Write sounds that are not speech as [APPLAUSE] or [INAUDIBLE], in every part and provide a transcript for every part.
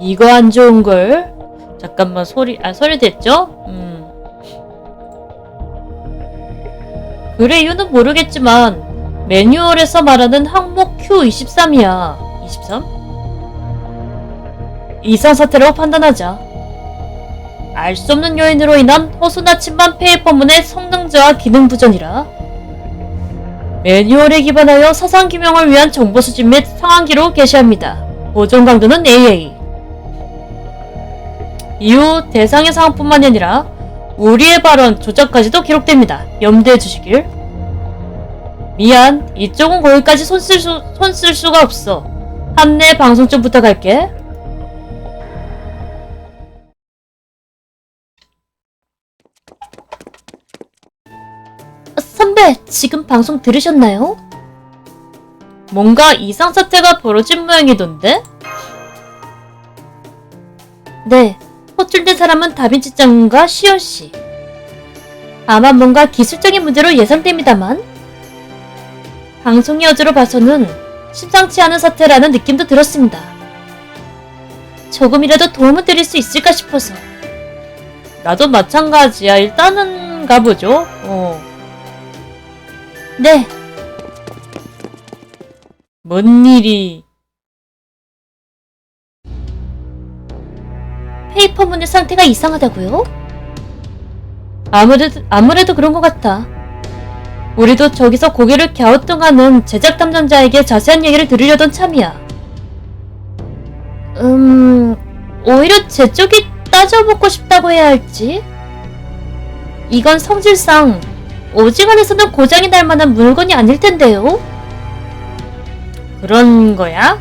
이거 안 좋은 걸? 잠깐만 소리 아 소리 됐죠? 음. 그래 이유는 모르겠지만 매뉴얼에서 말하는 항목 Q23이야 23? 이상 사태라고 판단하자 알 수 없는 요인으로 인한 호수나 침반 페이퍼문의 성능 저하 기능 부전이라 매뉴얼에 기반하여 사상 규명을 위한 정보 수집 및 상황 기록 게시합니다. 보존 강도는 AA. 이후 대상의 상황뿐만이 아니라 우리의 발언 조작까지도 기록됩니다. 염두해 주시길. 미안, 이쪽은 거기까지 손쓸 수, 손 쓸 수가 없어. 한내 방송 좀 부탁할게. 선배, 지금 방송 들으셨나요? 뭔가 이상 사태가 벌어진 모양이던데? 네, 호출된 사람은 다빈치 장군과 시온 씨. 아마 뭔가 기술적인 문제로 예상됩니다만 방송의 여주로 봐서는 심상치 않은 사태라는 느낌도 들었습니다. 조금이라도 도움을 드릴 수 있을까 싶어서. 나도 마찬가지야. 일단은 가보죠. 어. 네. 뭔 일이? 페이퍼문의 상태가 이상하다고요? 아무래도, 아무래도 그런 것 같아. 우리도 저기서 고개를 갸우뚱하는 제작 담당자에게 자세한 얘기를 들으려던 참이야. 음, 오히려 제 쪽이 따져보고 싶다고 해야 할지? 이건 성질상 오지간에서는 고장이 날 만한 물건이 아닐 텐데요? 그런 거야?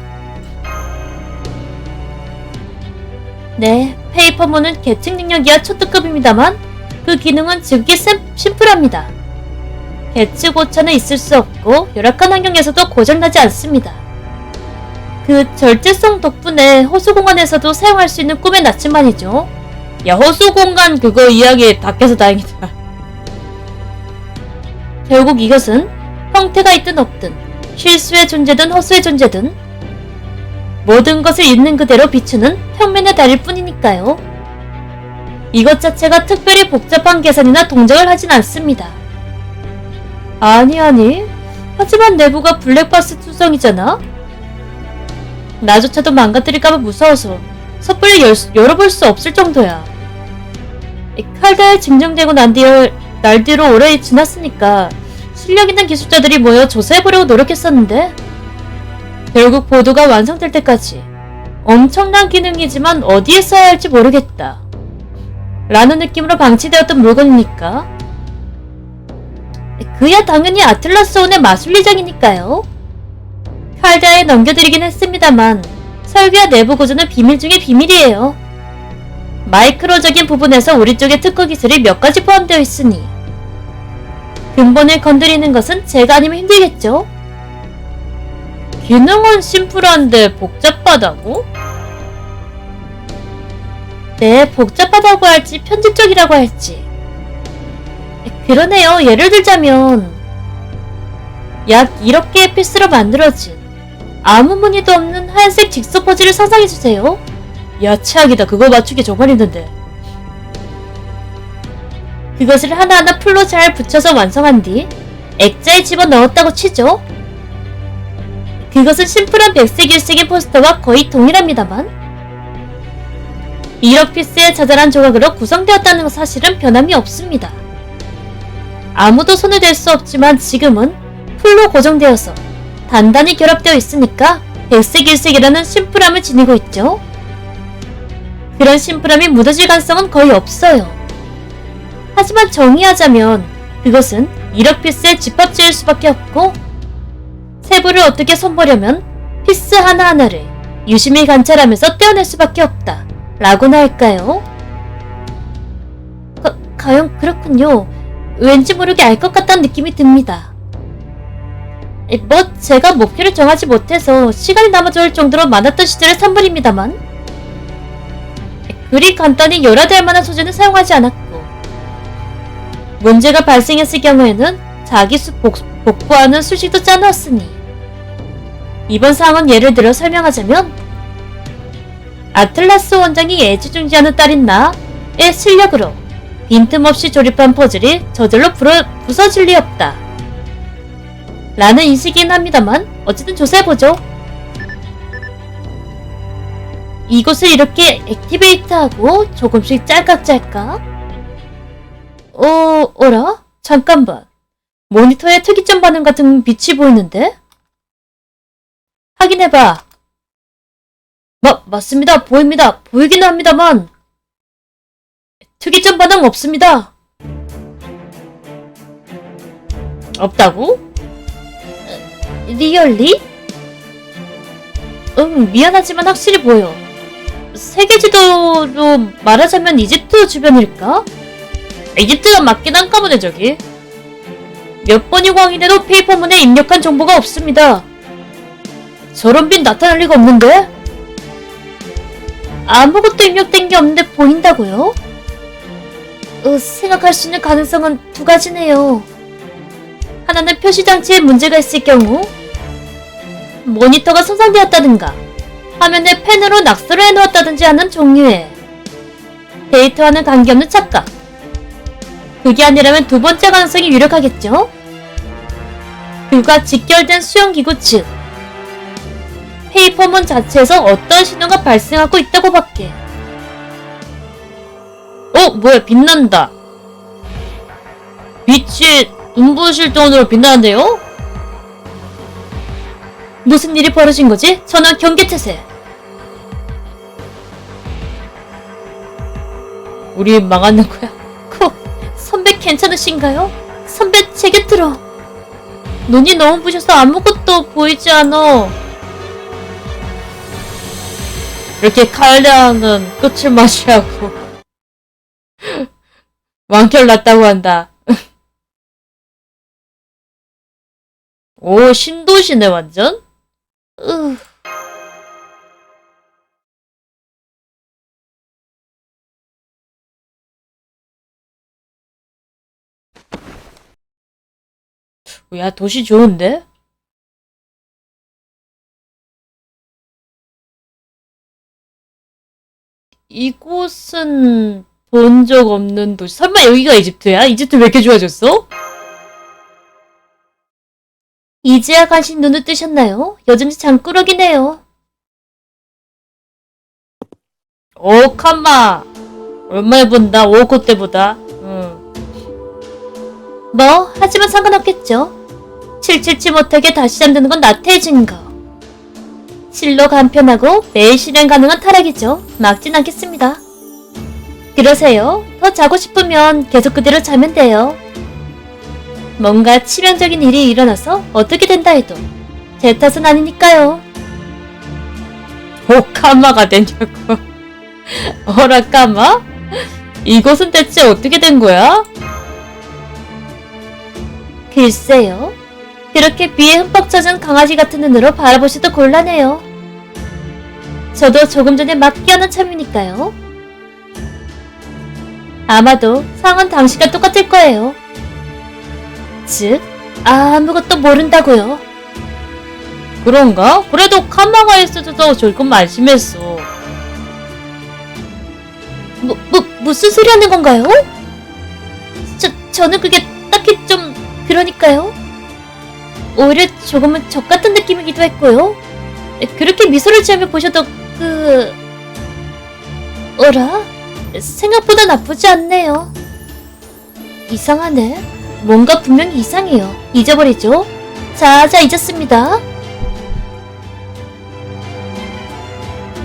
네, 페이퍼문은 계측 능력이야 초특급입니다만 그 기능은 심, 심플합니다. 계측 오차는 있을 수 없고 열악한 환경에서도 고장나지 않습니다. 그 절제성 덕분에 호수 공간에서도 사용할 수 있는 꿈의 나침반이죠. 야 호수 공간 그거 이야기 다 깨서 다행이다. 결국 이것은 형태가 있든 없든 실수의 존재든 허수의 존재든 모든 것을 있는 그대로 비추는 평면의 달일 뿐이니까요. 이것 자체가 특별히 복잡한 계산이나 동작을 하진 않습니다. 아니 아니 하지만 내부가 블랙박스 투성이잖아? 나조차도 망가뜨릴까봐 무서워서 섣불리 열, 열어볼 수 없을 정도야. 이 칼다에 증정되고 난 뒤, 날 뒤로 오래 지났으니까 실력 있는 기술자들이 모여 조사해보려고 노력했었는데 결국 보도가 완성될 때까지 엄청난 기능이지만 어디에 써야 할지 모르겠다. 라는 느낌으로 방치되었던 물건이니까 그야 당연히 아틀라스온의 마술리장이니까요. 칼다에 넘겨드리긴 했습니다만 설계와 내부 구조는 비밀 중의 비밀이에요. 마이크로적인 부분에서 우리 쪽의 특허 기술이 몇 가지 포함되어 있으니 근본을 건드리는 것은 제가 아니면 힘들겠죠? 기능은 심플한데 복잡하다고? 네, 복잡하다고 할지 편집적이라고 할지. 그러네요. 예를 들자면 약 1억 개의 피스로 만들어진 아무 무늬도 없는 하얀색 직소 퍼즐을 상상해주세요. 야, 최악이다. 그거 맞추기 정말 힘든데. 그것을 하나하나 풀로 잘 붙여서 완성한 뒤 액자에 집어넣었다고 치죠. 그것은 심플한 백색 일색의 포스터와 거의 동일합니다만 1억 피스의 자잘한 조각으로 구성되었다는 사실은 변함이 없습니다. 아무도 손을 댈 수 없지만 지금은 풀로 고정되어서 단단히 결합되어 있으니까 백색 일색이라는 심플함을 지니고 있죠. 그런 심플함이 무너질 가능성은 거의 없어요. 하지만 정의하자면 그것은 1억 피스의 집합체일 수밖에 없고 세부를 어떻게 손보려면 피스 하나하나를 유심히 관찰하면서 떼어낼 수밖에 없다. 라고나 할까요? 가, 과연 그렇군요. 왠지 모르게 알 것 같다는 느낌이 듭니다. 에, 뭐 제가 목표를 정하지 못해서 시간이 남아줄 정도로 많았던 시절의 산물입니다만 에, 그리 간단히 열화될 만한 소재는 사용하지 않았고 문제가 발생했을 경우에는 자기 수 복, 복구하는 수식도 짜놓았으니 이번 사항은 예를 들어 설명하자면 아틀라스 원장이 애지중지하는 딸인 나의 실력으로 빈틈없이 조립한 퍼즐이 저절로 불어, 부서질 리 없다. 라는 인식이긴 합니다만 어쨌든 조사해보죠. 이곳을 이렇게 액티베이트하고 조금씩 짤깍짤깍 어, 어라? 잠깐만. 모니터에 특이점 반응 같은 빛이 보이는데? 확인해봐. 마, 맞습니다. 보입니다. 보이긴 합니다만. 특이점 반응 없습니다. 없다고? 에, 리얼리? 응, 미안하지만 확실히 보여. 세계지도로 말하자면 이집트 주변일까? 이집트가 맞긴 한가 보네, 저기. 몇 번이 확인해도 페이퍼문에 입력한 정보가 없습니다. 저런 빛 나타날 리가 없는데? 아무것도 입력된 게 없는데 보인다고요? 어, 생각할 수 있는 가능성은 두 가지네요. 하나는 표시장치에 문제가 있을 경우, 모니터가 손상되었다든가, 화면에 펜으로 낙서를 해놓았다든지 하는 종류의 데이터와는 관계없는 착각. 그게 아니라면 두 번째 가능성이 유력하겠죠? 그가 직결된 수용기구 측, 페이퍼문 자체에서 어떤 신호가 발생하고 있다고 밖에. 어, 뭐야, 빛난다. 빛이 눈부실 정도로 빛나는데요? 무슨 일이 벌어진 거지? 전원 경계태세. 우리 망하는 거야. 코, 선배 괜찮으신가요? 선배 제 곁으로. 눈이 너무 부셔서 아무것도 보이지 않아. 이렇게 칼량은 끝을 맞이하고 [LAUGHS] 완결 났다고 한다. [LAUGHS] 오 신도시네 완전. 으. 야 도시 좋은데? 이곳은 본 적 없는 도시. 설마 여기가 이집트야? 이집트 왜 이렇게 좋아졌어? 이제야 간신 눈을 뜨셨나요? 여전히 장꾸러기네요. 오, 칸마. 얼마에 본다, 오코 때보다. 응. 뭐, 하지만 상관없겠죠. 칠칠치 못하게 다시 잠드는 건 나태해진 거. 실로 간편하고 매일 실행 가능한 타락이죠. 막진 않겠습니다. 그러세요. 더 자고 싶으면 계속 그대로 자면 돼요. 뭔가 치명적인 일이 일어나서 어떻게 된다 해도 제 탓은 아니니까요. 오카마가 되냐고. 어라 까마? 이곳은 대체 어떻게 된 거야? 글쎄요. 그렇게 비에 흠뻑 젖은 강아지 같은 눈으로 바라보셔도 곤란해요. 저도 조금 전에 막 깨어난 참이니까요. 아마도 상황은 당시가 똑같을 거예요. 즉, 아무것도 모른다고요. 그런가? 그래도 카마가 있어줘서 조금 안심했어. 뭐, 뭐, 무슨 소리 하는 건가요? 저, 저는 그게 딱히 좀, 그러니까요. 오히려 조금은 적 같은 느낌이기도 했고요. 그렇게 미소를 지으며 보셔도 그... 어라? 생각보다 나쁘지 않네요. 이상하네. 뭔가 분명히 이상해요. 잊어버리죠. 자, 자, 잊었습니다.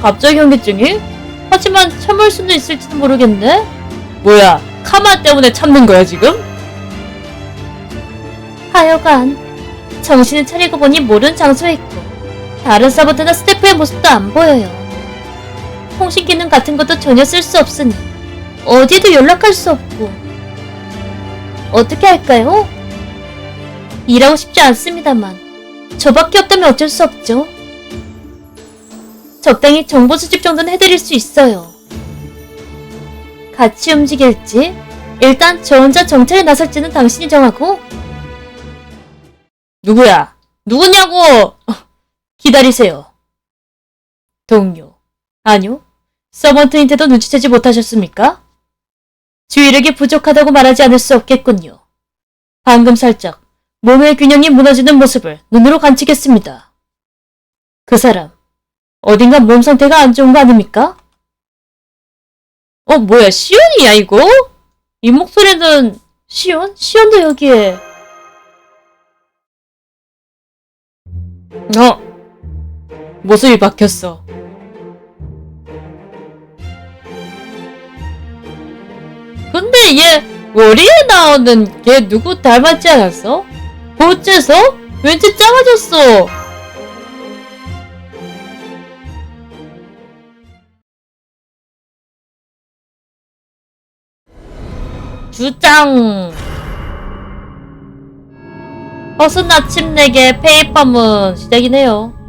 갑자기 현기증이? 하지만 참을 수는 있을지도 모르겠네. 뭐야, 카마 때문에 참는 거야, 지금? 하여간 정신을 차리고 보니 모르는 장소에 있고 다른 서버트나 스태프의 모습도 안 보여요. 통신 기능 같은 것도 전혀 쓸 수 없으니 어디에도 연락할 수 없고 어떻게 할까요? 일하고 싶지 않습니다만 저밖에 없다면 어쩔 수 없죠. 적당히 정보 수집 정도는 해드릴 수 있어요. 같이 움직일지 일단 저 혼자 정찰에 나설지는 당신이 정하고 누구야? 누구냐고! [LAUGHS] 기다리세요. 동료. 아니요. 서번트인테도 눈치채지 못하셨습니까? 주의력이 부족하다고 말하지 않을 수 없겠군요. 방금 살짝 몸의 균형이 무너지는 모습을 눈으로 관측했습니다. 그 사람, 어딘가 몸 상태가 안 좋은 거 아닙니까? 어, 뭐야, 시온이야, 이거? 이 목소리는, 시온? 시온도 여기에. 어, 모습이 바뀌었어. 근데 얘, 월리에 나오는 걔 누구 닮았지 않았어? 어째서? 왠지 작아졌어. 주장. 허슨 아침 내게 페이퍼문 시작이네요.